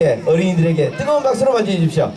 어린이들에게 뜨거운 박수로 맞이해 주십시오.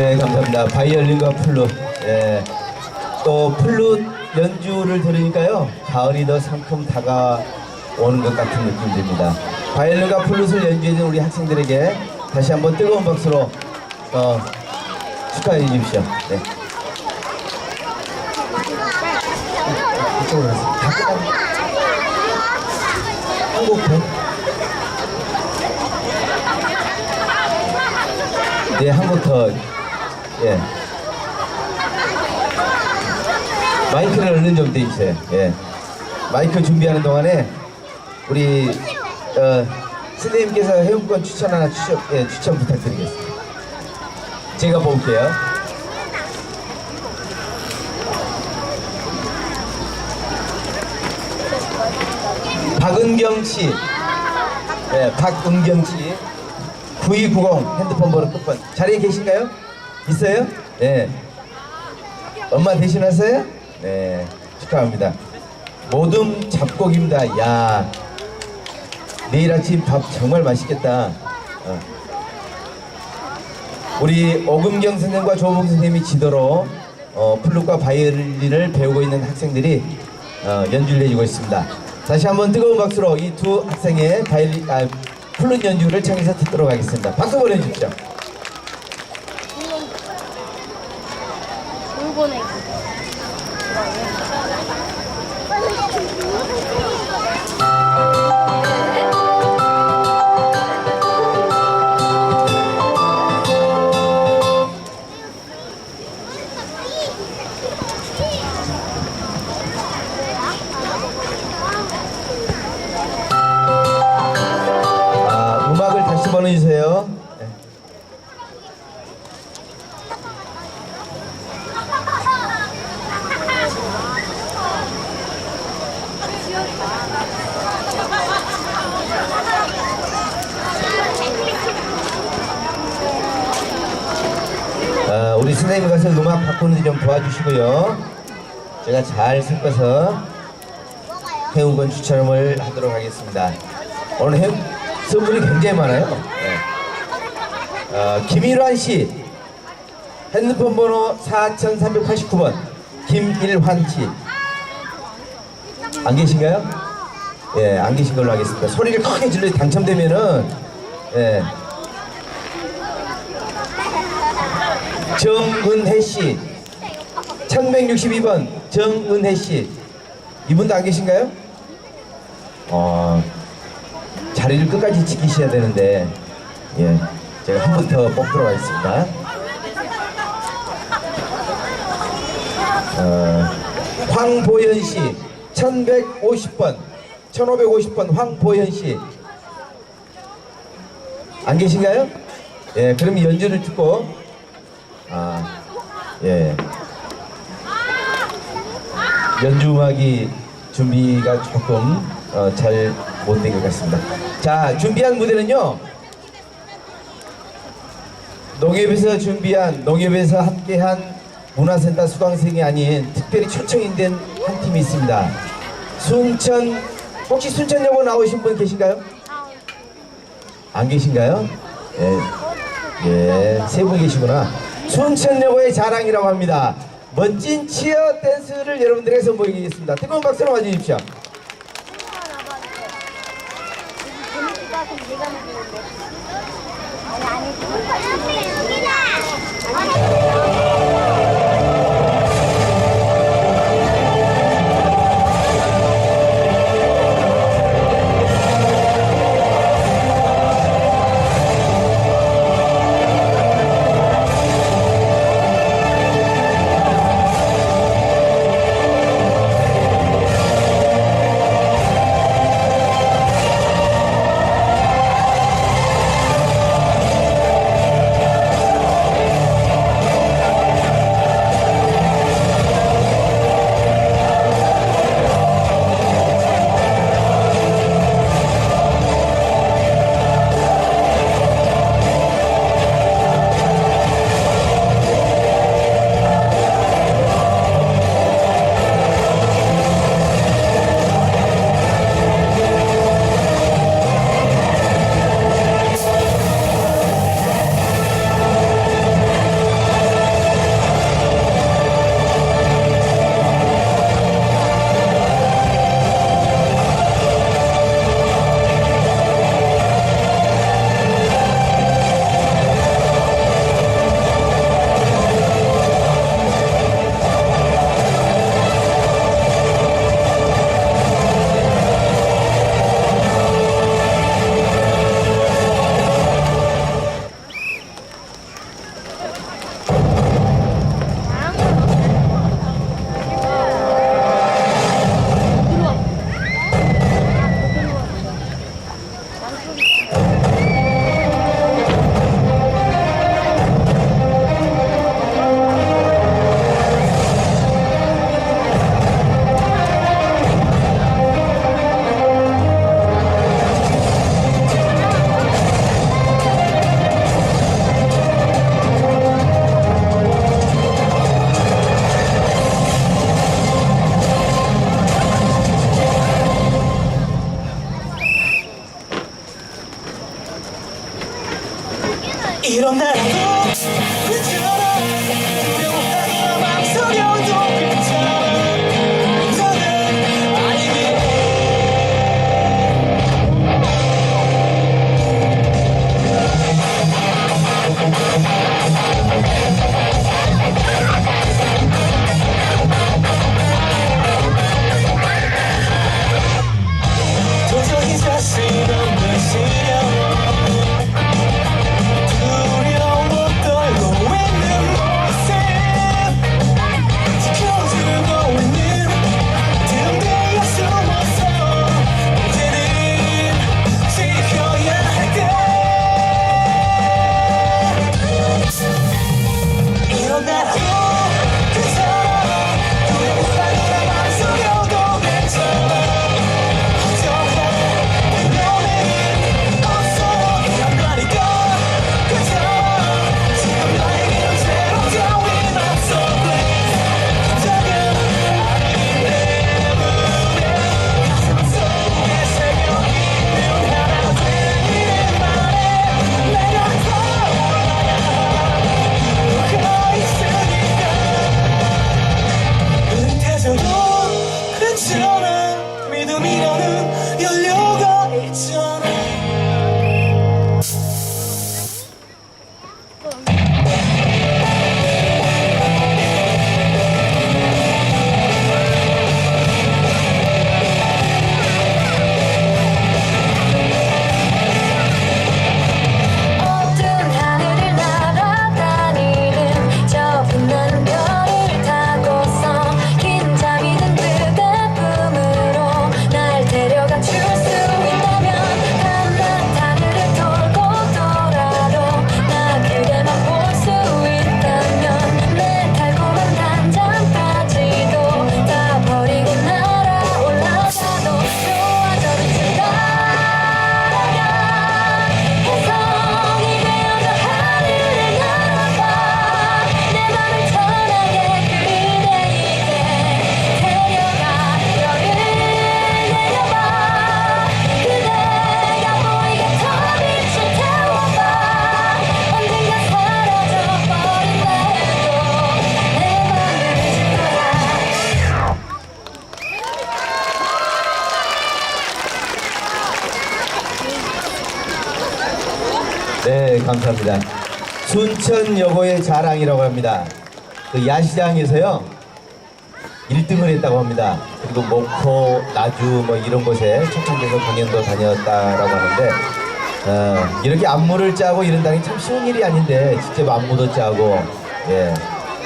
네, 감사합니다. 바이올린과 플룻. 예. 또 플룻 연주를 들으니까요, 가을이 더 상큼 다가오는 것 같은 느낌이 듭니다. 바이올린과 플룻을 연주해준 우리 학생들에게 다시 한번 뜨거운 박수로 어, 축하해 주십시오. 네. 이쪽으로 가세요. 네, 한곡 더. 예. 마이크를 얼른 좀 대주세요. 예. 마이크 준비하는 동안에 우리 어, 선생님께서 회원권 추천 하나 추천, 예, 추천 부탁드리겠습니다. 제가 볼게요. 박은경 씨, 예, 박은경 씨, 9290 핸드폰 번호 끝번 자리에 계신가요? 있어요? 네. 엄마 대신하세요? 네. 축하합니다. 모둠 잡곡입니다. 야. 내일 아침 밥 정말 맛있겠다. 어. 우리 오금경 선생과 조봉 선생님이 지도로 어, 플룻과 바이올린을 배우고 있는 학생들이 어, 연주를 해주고 있습니다. 다시 한번 뜨거운 박수로 이 두 학생의 바이올린, 아, 플룻 연주를 청해서 듣도록 하겠습니다. 박수 보내주십시오. 돌고 주시고요. 제가 잘 섞어서 회원권 추첨을 하도록 하겠습니다. 오늘 회, 선물이 굉장히 많아요. 네. 어, 김일환 씨 핸드폰 번호 4389번 김일환 씨. 안 계신가요? 예, 안 계신 걸로 하겠습니다. 소리를 크게 질러 당첨되면은 예. 정은혜 씨 1162번 정은혜 씨 이분도 안 계신가요? 어, 자리를 끝까지 지키셔야 되는데 예 제가 한분더 뽑도록 하겠습니다. 어, 황보현 씨 1150번 1550번 황보현 씨 안 계신가요? 예 그럼 연주를 듣고 아 예. 연주 음악이 준비가 조금 어, 잘 못된 것 같습니다. 자, 준비한 무대는요. 농협에서 준비한 농협에서 함께한 문화센터 수강생이 아닌 특별히 초청인된 한 팀이 있습니다. 순천 혹시 순천여고 나오신 분 계신가요? 안 계신가요? 예, 예, 세 분 계시구나. 순천여고의 자랑이라고 합니다. 멋진 치어 댄스를 여러분들에게 선보이겠습니다. 뜨거운 박수로 것같 네, 감사합니다. 순천여고의 자랑이라고 합니다. 그 야시장에서요, 1등을 했다고 합니다. 그리고 목포, 나주 뭐 이런 곳에 초청돼서 공연도 다녔다라고 하는데, 어, 이렇게 안무를 짜고 이런다는 게 참 쉬운 일이 아닌데, 직접 안무도 짜고, 예,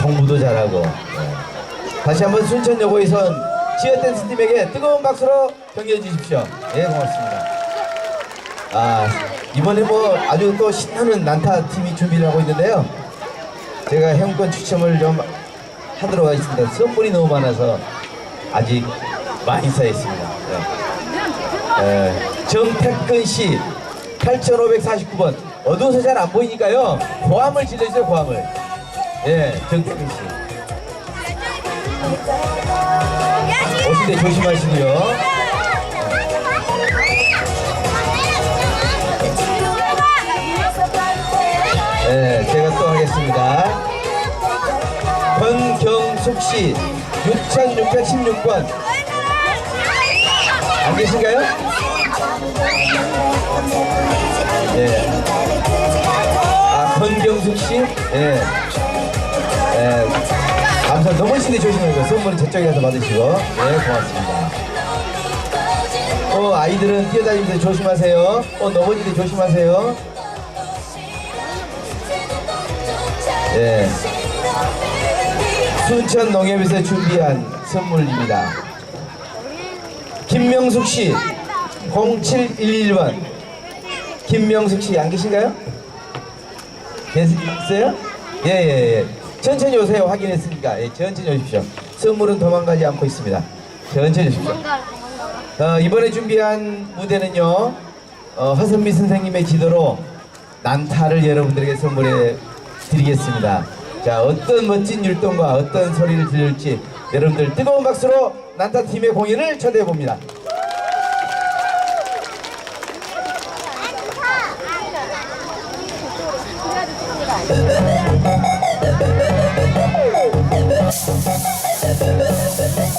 공부도 잘하고, 예. 다시 한번 순천여고에선 지어댄스팀에게 뜨거운 박수로 격려해 주십시오. 예, 고맙습니다. 아 이번에 뭐 아주 또 신나는 난타 팀이 준비를 하고 있는데요. 제가 행권 추첨을 좀 하도록 하겠습니다. 선물이 너무 많아서 아직 많이 쌓여 있습니다. 네. 에, 정태근 씨 8,549번 어두워서 잘 안 보이니까요. 고함을 질러주세요. 고함을. 예, 정태근 씨. 오실 때 조심하시고요. 네, 제가 또 하겠습니다. 권경숙 씨 6,616번 안 계신가요? 예. 아, 권경숙 씨? 예. 예. 감사합니다. 넘어지는데 조심하세요. 선물은 저쪽에 가서 받으시고. 네, 고맙습니다. 어, 아이들은 뛰어다니면서 조심하세요. 어, 넘어지는데 조심하세요. 예. 순천 농협에서 준비한 선물입니다. 김명숙 씨 0711번 김명숙 씨 안 계신가요? 계세요? 예예 예 예, 천천히 오세요 확인했으니까 예, 천천히 오십시오 선물은 도망가지 않고 있습니다 천천히 오십시오 어, 이번에 준비한 무대는요 어, 허선미 선생님의 지도로 난타를 여러분들에게 선물해 드리겠습니다. 자 어떤 멋진 율동과 어떤 소리를 들을지 여러분들 뜨거운 박수로 난타 팀의 공연을 초대해 봅니다.